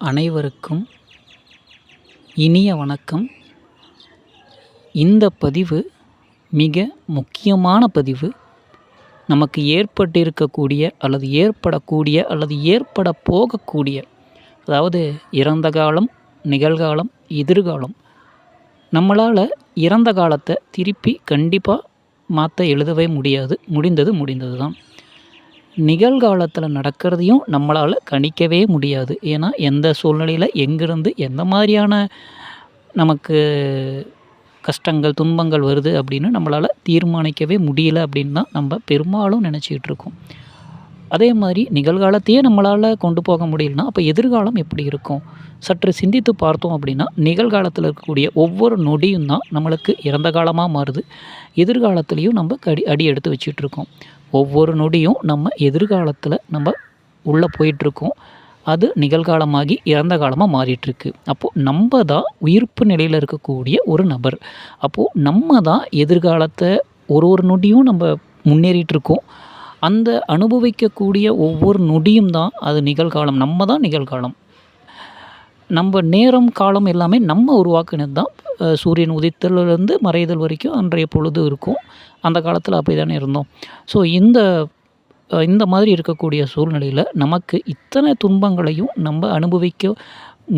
அனைவருக்கும் இனிய வணக்கம். இந்த பதிவு மிக முக்கியமான பதிவு. நமக்கு ஏற்பட்டிருக்கக்கூடிய அல்லது ஏற்படக்கூடிய அல்லது ஏற்பட போகக்கூடிய அதாவது இறந்த காலம் நிகழ்காலம் எதிர்காலம் நம்மளால் இறந்த காலத்தை திருப்பி கண்டிப்பாக மாற்ற எழுதவே முடியாது முடிந்தது முடிந்தது தான் நிகழ்காலத்தில் நடக்கிறதையும் நம்மளால் கணிக்கவே முடியாது. ஏன்னா எந்த சூழ்நிலையில் எங்கேருந்து எந்த மாதிரியான நமக்கு கஷ்டங்கள் துன்பங்கள் வருது அப்படின்னு நம்மளால் தீர்மானிக்கவே முடியல அப்படின்னு தான் நம்ம பெரும்பாலும் நினச்சிக்கிட்டு இருக்கோம். அதே மாதிரி நிகழ்காலத்தையே நம்மளால் கொண்டு போக முடியலனா அப்போ எதிர்காலம் எப்படி இருக்கும்? சற்று சிந்தித்து பார்த்தோம் அப்படின்னா நிகழ்காலத்தில் இருக்கக்கூடிய ஒவ்வொரு நொடியும் தான் நம்மளுக்கு இறந்த காலமாக மாறுது. எதிர்காலத்துலேயும் நம்ம கடி அடி எடுத்து வச்சிட்ருக்கோம் ஒவ்வொரு நொடியும் நம்ம எதிர்காலத்தில் நம்ம உள்ளே போயிட்டுருக்கோம். அது நிகழ்காலமாகி இறந்த காலமாக மாறிட்டுருக்கு. அப்போது நம்ம தான் உயிர்ப்பு நிலையில் இருக்கக்கூடிய ஒரு நபர். அப்போது நம்ம தான் எதிர்காலத்தை ஒரு ஒரு நொடியும் நம்ம முன்னேறிட்டுருக்கோம். அந்த அனுபவிக்கக்கூடிய ஒவ்வொரு நொடியும் தான் அது நிகழ்காலம். நம்ம தான் நிகழ்காலம். நம்ம நேரம் காலம் எல்லாமே நம்ம உருவாக்கினது தான் சூரியன் உதித்தலேருந்து மறைதல் வரைக்கும் அன்றைய பொழுது இருக்கும். அந்த காலத்தில் அப்படி தானே இருந்தோம். ஸோ இந்த இந்த மாதிரி இருக்கக்கூடிய சூழ்நிலையில் நமக்கு இத்தனை துன்பங்களையும் நம்ம அனுபவிக்க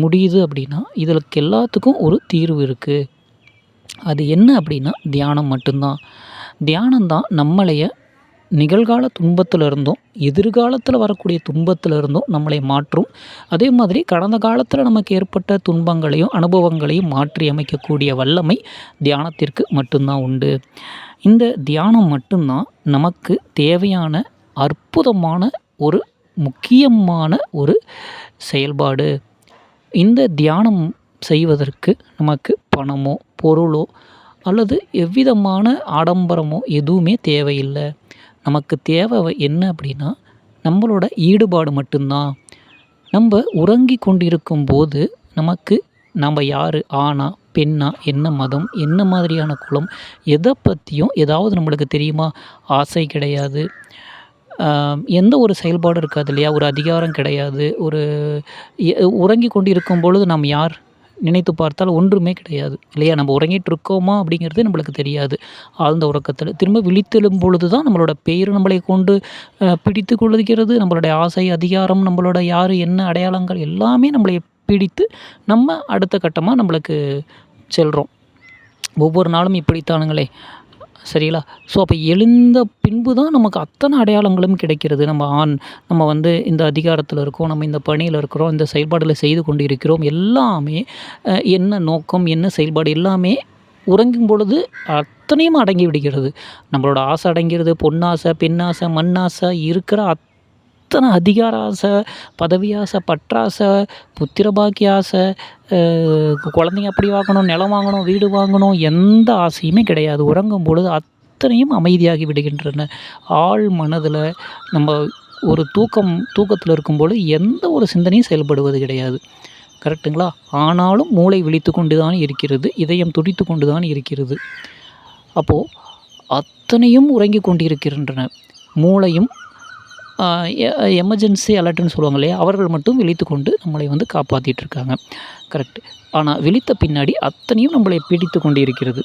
முடியுது அப்படின்னா இதற்கு எல்லாத்துக்கும் ஒரு தீர்வு இருக்குது அது என்ன அப்படின்னா தியானம் மட்டும்தான். தியானம்தான் நம்மளைய நிகழ்கால துன்பத்தில் இருந்தும் எதிர்காலத்தில் வரக்கூடிய துன்பத்திலிருந்தும் நம்மளை மாற்றும். அதே மாதிரி கடந்த காலத்தில் நமக்கு ஏற்பட்ட துன்பங்களையும் அனுபவங்களையும் மாற்றி அமைக்கக்கூடிய வல்லமை தியானத்திற்கு மட்டும்தான் உண்டு. இந்த தியானம் மட்டும்தான் நமக்கு தேவையான அற்புதமான ஒரு முக்கியமான ஒரு செயல்பாடு. இந்த தியானம் செய்வதற்கு நமக்கு பணமோ பொருளோ அல்லது எவ்விதமான ஆடம்பரமோ எதுவுமே தேவையில்லை. நமக்கு தேவை என்ன அப்படின்னா நம்மளோட ஈடுபாடு மட்டும்தான். நம்ம உறங்கி கொண்டிருக்கும் போது நமக்கு நம்ம யார்? ஆணா? பெண்ணா? என்ன மதம்? என்ன மாதிரியான குலம்? எதை பற்றியும் ஏதாவது நம்மளுக்கு தெரியுமா? ஆசை கிடையாது. எந்த ஒரு செயல்பாடும் இருக்காது இல்லையா? ஒரு அதிகாரம் கிடையாது. ஒரு உறங்கி கொண்டு இருக்கும் பொழுது நாம் யார்? நினைத்து பார்த்தால் ஒன்றுமே கிடையாது. இல்லையா? நம்ம உறங்கிட்டு இருக்கோமா அப்படிங்கிறது நம்மளுக்கு தெரியாது. ஆழ்ந்த உறக்கத்தில் திரும்ப விழித்தெழும் பொழுது தான் நம்மளோட பெயர் நம்மளை கொண்டு பிடித்து கொள்ளுகிறது நம்மளுடைய ஆசை அதிகாரம் நம்மளோட யார் என்ன அடையாளங்கள் எல்லாமே நம்மளை பிடித்து நம்ம அடுத்த கட்டமாக நம்மளுக்கு செல்கிறோம் ஒவ்வொரு நாளும் இப்படித்தானுங்களே. சரிங்களா? ஸோ அப்போ எழுந்த பின்பு தான் நமக்கு அத்தனை அடையாளங்களும் கிடைக்கிறது. நம்ம ஆண் நம்ம வந்து இந்த அதிகாரத்தில் இருக்கோம் நம்ம இந்த பணியில் இருக்கிறோம் இந்த செயல்பாடுகளை செய்து கொண்டு இருக்கிறோம் எல்லாமே என்ன நோக்கம் என்ன செயல்பாடு எல்லாமே உறங்கும் பொழுது அத்தனையும் அடங்கி விடுகிறது. நம்மளோட ஆசை அடங்கிறது பொன்னாசை பெண்ணாசை மண்ணாசை இருக்கிற அத் அத்தனை அதிகார ஆசை பதவி ஆசை பற்றாசை புத்திர பாக்கிய ஆசை குழந்தைங்க அப்படி வாங்கணும் நிலம் வாங்கணும் வீடு வாங்கணும் எந்த ஆசையுமே கிடையாது. உறங்கும் பொழுது அத்தனையும் அமைதியாகி விடுகின்றன. ஆழ் மனதில் நம்ம ஒரு தூக்கம் தூக்கத்தில் இருக்கும்போது எந்த ஒரு சிந்தனையும் செயல்படுவது கிடையாது. கரெக்டுங்களா ஆனாலும் மூளை விழித்து கொண்டு தான் இருக்கிறது இதயம் துடித்து கொண்டு தான் இருக்கிறது. அப்போது அத்தனையும் உறங்கி கொண்டிருக்கின்றன. மூளையும் எமர்ஜென்சி அலர்ட்டுன்னு சொல்லுவாங்க இல்லையா? அவர்கள் மட்டும் விழித்து கொண்டு நம்மளை வந்து காப்பாற்றிட்டு இருக்காங்க. கரெக்ட் ஆனால் விழித்த பின்னாடி அத்தனையும் நம்மளை பிடித்து கொண்டு இருக்கிறது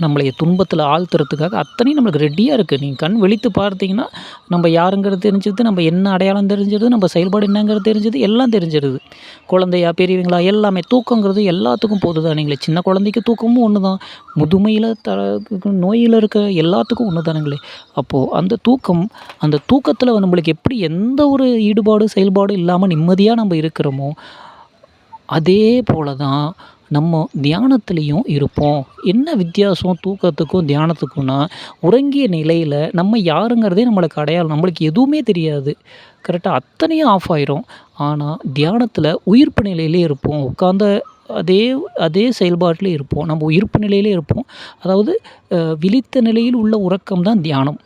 நம்மளைய துன்பத்தில் ஆழ்த்துறதுக்காக அத்தனையும் நம்மளுக்கு ரெடியாக இருக்குது நீங்கள் கண் விழித்து பார்த்தீங்கன்னா நம்ம யாருங்கிறது தெரிஞ்சது நம்ம என்ன அடையாளம் தெரிஞ்சிருது நம்ம செயல்பாடு என்னங்கிறது தெரிஞ்சது எல்லாம் தெரிஞ்சிருது. குழந்தையா பெரியவங்களா எல்லாமே தூக்கங்கிறது எல்லாத்துக்கும் போது தானுங்களே சின்ன குழந்தைக்கு தூக்கமும் ஒன்று தான் முதுமையில் த நோயில் இருக்க எல்லாத்துக்கும் ஒன்று தானுங்களே அப்போது அந்த தூக்கம் அந்த தூக்கத்தில் நம்மளுக்கு எப்படி எந்த ஒரு ஈடுபாடு செயல்பாடு இல்லாமல் நிம்மதியாக நம்ம இருக்கிறோமோ அதே போல் தான் நம்ம தியானத்துலேயும் இருப்போம். என்ன வித்தியாசம் தூக்கத்துக்கும் தியானத்துக்கும்னா உறங்கிய நிலையில் நம்ம யாருங்கிறதே நம்மளுக்கு அடையாளம் நம்மளுக்கு எதுவுமே தெரியாது. கரெக்டாக அத்தனையும் ஆஃப் ஆயிரும். ஆனால் தியானத்தில் உயிர்ப்பு நிலையிலே இருப்போம். உட்காந்த அதே அதே செயல்பாட்டிலே இருப்போம். நம்ம உயிர்ப்பு நிலையிலே இருப்போம். அதாவது விழித்த நிலையில் உள்ள உறக்கம் தான் தியானம்.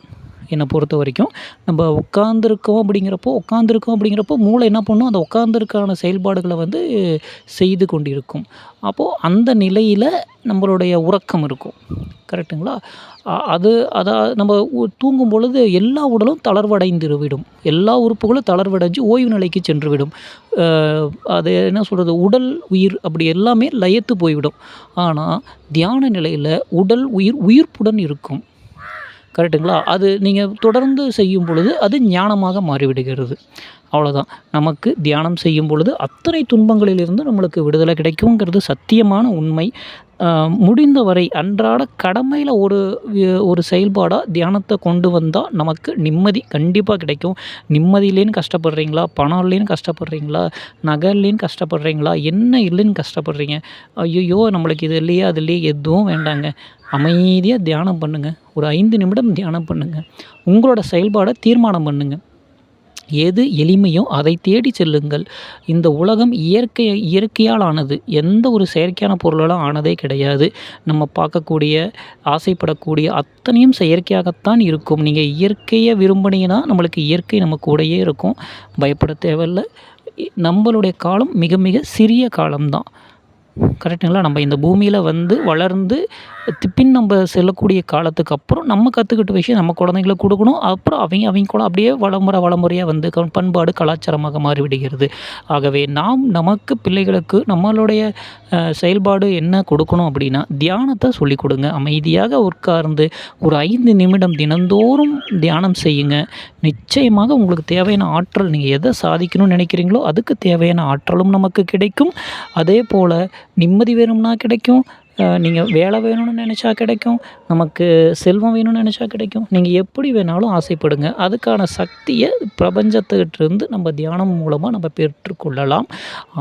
என்னை பொறுத்த வரைக்கும் நம்ம உட்காந்துருக்கோம் அப்படிங்கிறப்போ உட்காந்துருக்கோம் அப்படிங்கிறப்போ மூளை என்ன பண்ணும் அந்த உட்காந்துருக்கான செயல்பாடுகளை வந்து செய்து கொண்டிருக்கும். அப்போது அந்த நிலையில் நம்மளுடைய உறக்கம் இருக்கும். கரெக்டுங்களா அது அதாவது நம்ம தூங்கும் பொழுது எல்லா உடலும் தளர்வடைந்து விடும் எல்லா உறுப்புகளும் தளர்வடைஞ்சு ஓய்வு நிலைக்கு சென்றுவிடும். அது என்ன சொல்கிறது உடல் உயிர் அப்படி எல்லாமே லயத்து போய்விடும். ஆனால் தியான நிலையில் உடல் உயிர் உயிர்ப்புடன் இருக்கும். கரெக்டுங்களா அது நீங்கள் தொடர்ந்து செய்யும் பொழுது அது ஞானமாக மாறிவிடுகிறது. அவ்வளோதான் நமக்கு தியானம் செய்யும் பொழுது அத்தனை துன்பங்களிலிருந்து நம்மளுக்கு விடுதலை கிடைக்குங்கிறது சத்தியமான உண்மை. முடிந்தவரை அன்றாட கடமையில் ஒரு ஒரு செயல்பாடாக தியானத்தை கொண்டு வந்தால் நமக்கு நிம்மதி கண்டிப்பாக கிடைக்கும். நிம்மதியிலேன்னு கஷ்டப்படுறீங்களா? பணம் இல்லைன்னு கஷ்டப்படுறீங்களா? நகை இல்லைன்னு கஷ்டப்படுறீங்களா? என்ன இல்லைன்னு கஷ்டப்படுறீங்க? ஐயோ நம்மளுக்கு இது இல்லையே? அது இல்லையே? எதுவும் வேண்டாங்க. அமைதியாக தியானம் பண்ணுங்கள் ஒரு ஐந்து நிமிடம் தியானம் பண்ணுங்கள் உங்களோட செயல்பாடை தீர்மானம் பண்ணுங்கள் எது எளிமையோ அதை தேடி செல்லுங்கள். இந்த உலகம் இயற்கை இயற்கையால் ஆனது எந்த ஒரு செயற்கையான பொருளாலும் ஆனதே கிடையாது. நம்ம பார்க்கக்கூடிய ஆசைப்படக்கூடிய அத்தனையும் செயற்கையாகத்தான் இருக்கும். நீங்கள் இயற்கையை விரும்பினீங்கன்னா நம்மளுக்கு இயற்கை நம்ம கூடயே இருக்கும். பயப்பட தேவையில்லை. நம்மளுடைய காலம் மிக மிக சிறிய காலம்தான். கரெக்டுங்களா நம்ம இந்த பூமியில் வந்து வளர்ந்து பின் நம்ம செல்லக்கூடிய காலத்துக்கு அப்புறம் நம்ம கற்றுக்கிட்ட விஷயம் நம்ம குழந்தைங்களுக்கு கொடுக்கணும். அப்புறம் அவங்க அவங்க கூட அப்படியே வளமுறை வளமுறையாக வந்து பண்பாடு கலாச்சாரமாக மாறிவிடுகிறது. ஆகவே நாம் நமக்கு பிள்ளைகளுக்கு நம்மளுடைய செயல்பாடு என்ன கொடுக்கணும் அப்படின்னா தியானத்தை சொல்லிக் கொடுங்க. அமைதியாக உட்கார்ந்து ஒரு ஐந்து நிமிடம் தினந்தோறும் தியானம் செய்யுங்க. நிச்சயமாக உங்களுக்கு தேவையான ஆற்றல் நீங்கள் எதை சாதிக்கணும்னு நினைக்கிறீங்களோ அதுக்கு தேவையான ஆற்றலும் நமக்கு கிடைக்கும். அதே போல் நிம்மதி வேணும்னா கிடைக்கும். நீங்கள் வேலை வேணும்னு நினச்சா கிடைக்கும். நமக்கு செல்வம் வேணும்னு நினச்சா கிடைக்கும். நீங்கள் எப்படி வேணாலும் ஆசைப்படுங்க. அதுக்கான சக்தியை பிரபஞ்சத்துக்கிட்டேருந்து நம்ம தியானம் மூலமாக நம்ம பெற்றுக்கொள்ளலாம்.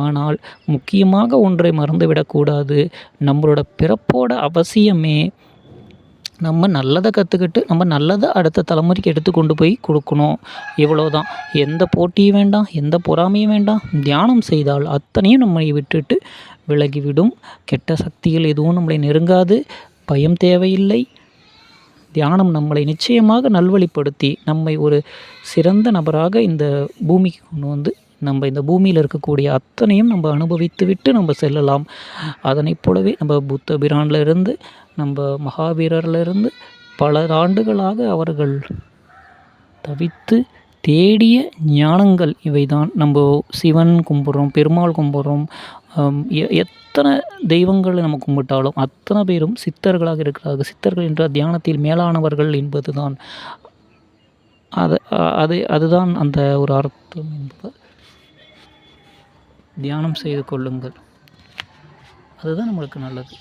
ஆனால் முக்கியமாக ஒன்றை மறந்துவிடக்கூடாது. நம்மளோட பிறப்போட அவசியமே நம்ம நல்லதை கற்றுக்கிட்டு நம்ம நல்லதை அடுத்த தலைமுறைக்கு எடுத்து கொண்டு போய் கொடுக்கணும். இவ்வளோ தான் எந்த போட்டியும் வேண்டாம் எந்த பொறாமையும் வேண்டாம். தியானம் செய்தால் அத்தனையும் நம்மை விட்டுட்டு விலகிவிடும். கெட்ட சக்திகள் எதுவும் நம்மளை நெருங்காது. பயம் தேவையில்லை. தியானம் நம்மளை நிச்சயமாக நல்வழிப்படுத்தி நம்மை ஒரு சிறந்த நபராக இந்த பூமிக்கு கொண்டு வந்து நம்ம இந்த பூமியில் இருக்கக்கூடிய அத்தனையும் நம்ம அனுபவித்து விட்டு நம்ம செல்லலாம். அதனைப் போலவே நம்ம புத்த பிரான்லேருந்து நம்ம மகாவீரர்லேருந்து பல ஆண்டுகளாக அவர்கள் தவித்து தேடிய ஞானங்கள் இவை தான் நம்ம சிவன் கும்பிட்றோம் பெருமாள் கும்பிட்றோம் எத்தனை தெய்வங்களை நம்ம கும்பிட்டாலும் அத்தனை பேரும் சித்தர்களாக இருக்கிறார்கள். சித்தர்கள் என்ற தியானத்தில் மேலானவர்கள் என்பது தான் அது அது அதுதான் அந்த ஒரு அர்த்தம் என்பது. தியானம் செய்து கொள்ளுங்கள். அதுதான் நம்மளுக்கு நல்லது.